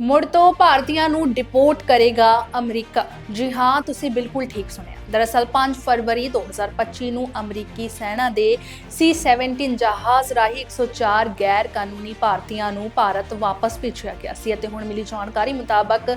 ਮੁੜ ਤੋਂ ਭਾਰਤੀਆਂ ਨੂੰ ਡਿਪੋਰਟ ਕਰੇਗਾ ਅਮਰੀਕਾ। ਜੀ ਹਾਂ ਤੁਸੀਂ ਬਿਲਕੁਲ ਠੀਕ ਸੁਣਿਆ। ਦਰਅਸਲ 5 ਫਰਵਰੀ 2025 ਨੂੰ ਅਮਰੀਕੀ ਸੈਨਾ ਦੇ C-17 ਜਹਾਜ਼ ਰਾਹੀਂ 104 ਗੈਰ ਕਾਨੂੰਨੀ ਭਾਰਤੀਆਂ ਨੂੰ ਭਾਰਤ ਵਾਪਸ ਭੇਜਿਆ ਗਿਆ ਸੀ ਅਤੇ ਹੁਣ ਮਿਲੀ ਜਾਣਕਾਰੀ ਮੁਤਾਬਕ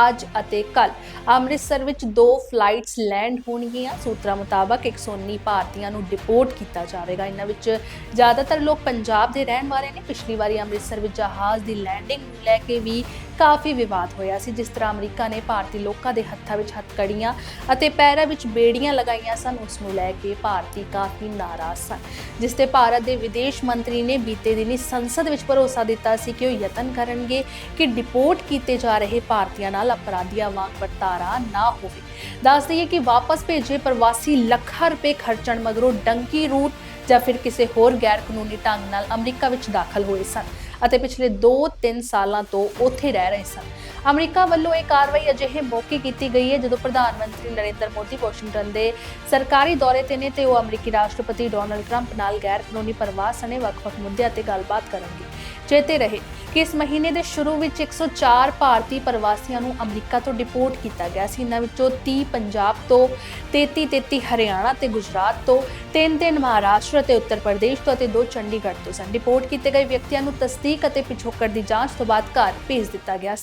ਅੱਜ ਅਤੇ ਕੱਲ ਅੰਮ੍ਰਿਤਸਰ ਵਿੱਚ ਦੋ ਫਲਾਈਟਸ ਲੈਂਡ ਹੋਣਗੀਆਂ। ਸੂਤਰਾਂ ਮੁਤਾਬਕ 119 ਭਾਰਤੀਆਂ ਨੂੰ ਡਿਪੋਰਟ ਕੀਤਾ ਜਾਵੇਗਾ। ਇਹਨਾਂ ਵਿੱਚ ਜ਼ਿਆਦਾਤਰ ਲੋਕ ਪੰਜਾਬ ਦੇ ਰਹਿਣ ਵਾਲੇ ਨੇ। ਪਿਛਲੀ ਵਾਰੀ ਅੰਮ੍ਰਿਤਸਰ ਵਿੱਚ ਜਹਾਜ਼ ਦੀ ਲੈਂਡਿੰਗ ਨੂੰ ਲੈ ਕੇ ਵੀ ਕਾਫੀ ਵਿਵਾਦ ਹੋਇਆ ਸੀ, ਜਿਸ ਤਰ੍ਹਾਂ ਅਮਰੀਕਾ ਨੇ ਭਾਰਤੀ ਲੋਕਾਂ ਦੇ ਹੱਥਾਂ ਵਿੱਚ ਹੱਥਕੜੀਆਂ ਅਤੇ ਪੈਰਾਂ ਵਿੱਚ ਬੇੜੀਆਂ ਲਗਾਈਆਂ ਸਨ, ਉਸ ਨੂੰ ਲੈ ਕੇ ਭਾਰਤੀ ਕਾਫੀ ਨਾਰਾਜ਼ ਸਨ, ਜਿਸ ਤੇ ਭਾਰਤ ਦੇ ਵਿਦੇਸ਼ ਮੰਤਰੀ ਨੇ ਬੀਤੇ ਦਿਨੀ ਸੰਸਦ ਵਿੱਚ ਭਰੋਸਾ ਦਿੱਤਾ ਸੀ ਕਿ ਉਹ ਯਤਨ ਕਰਨਗੇ ਕਿ ਡਿਪੋਰਟ ਕੀਤੇ ਜਾ ਰਹੇ ਭਾਰਤੀਆਂ ਨਾਲ ਅਪਰਾਧੀਆਂ ਵਾਂਗ ਵਰਤਾਰਾ ਨਾ ਹੋਵੇ। ਦੱਸ ਦਈਏ ਕਿ ਵਾਪਸ ਭੇਜੇ ਪ੍ਰਵਾਸੀ ਲੱਖਾਂ ਰੁਪਏ ਖਰਚਣ ਮਗਰੋਂ ਡੰਕੀ ਰੂਟ ਜਾਂ ਫਿਰ ਕਿਸੇ ਹੋਰ ਗੈਰ ਕਾਨੂੰਨੀ ਢੰਗ ਨਾਲ ਅਮਰੀਕਾ ਵਿੱਚ ਦਾਖਲ ਹੋਏ ਸਨ ਅਤੇ ਪਿਛਲੇ 2-3 ਸਾਲਾਂ ਤੋਂ ਉੱਥੇ ਰਹਿ ਰਹੇ ਸਨ। ਅਮਰੀਕਾ ਵੱਲੋਂ ਇਹ ਕਾਰਵਾਈ ਅਜਿਹੇ ਮੌਕੇ ਕੀਤੀ ਗਈ ਹੈ ਜਦੋਂ ਪ੍ਰਧਾਨ ਮੰਤਰੀ ਨਰਿੰਦਰ ਮੋਦੀ ਵਾਸ਼ਿੰਗਟਨ ਦੇ ਸਰਕਾਰੀ ਦੌਰੇ ਤੇ ਨੇ ਤੇ ਉਹ ਅਮਰੀਕੀ ਰਾਸ਼ਟਰਪਤੀ ਡੋਨਲਡ ਟਰੰਪ ਨਾਲ ਗੈਰ ਕਾਨੂੰਨੀ ਪ੍ਰਵਾਸ ਸਣੇ ਵੱਖ-ਵੱਖ ਮੁੱਦਿਆਂ ਤੇ ਗੱਲਬਾਤ ਕਰਨਗੇ। ਚੇਤੇ ਰਹੇ ਕਿ ਇਸ ਮਹੀਨੇ ਦੇ ਸ਼ੁਰੂ ਵਿੱਚ 104 ਭਾਰਤੀ ਪ੍ਰਵਾਸੀਆਂ ਨੂੰ ਅਮਰੀਕਾ ਤੋਂ ਡਿਪੋਰਟ ਕੀਤਾ ਗਿਆ ਸੀ। ਇਹਨਾਂ ਵਿੱਚੋਂ 30 ਪੰਜਾਬ ਤੋਂ 33 33 ਹਰਿਆਣਾ ਤੇ ਗੁਜਰਾਤ ਤੋਂ 3-3 ਮਹਾਰਾਸ਼ਟਰ ਅਤੇ ਉੱਤਰ ਪ੍ਰਦੇਸ਼ ਤੋਂ ਅਤੇ ਦੋ ਚੰਡੀਗੜ੍ਹ ਤੋਂ ਸਨ। ਡਿਪੋਰਟ ਕੀਤੇ ਗਏ ਵਿਅਕਤੀਆਂ ਨੂੰ ਤਸਦੀਕ ਅਤੇ ਪਿਛੋਕੜ ਦੀ ਜਾਂਚ ਤੋਂ ਬਾਅਦ ਘਰ ਭੇਜ ਦਿੱਤਾ ਗਿਆ ਸੀ।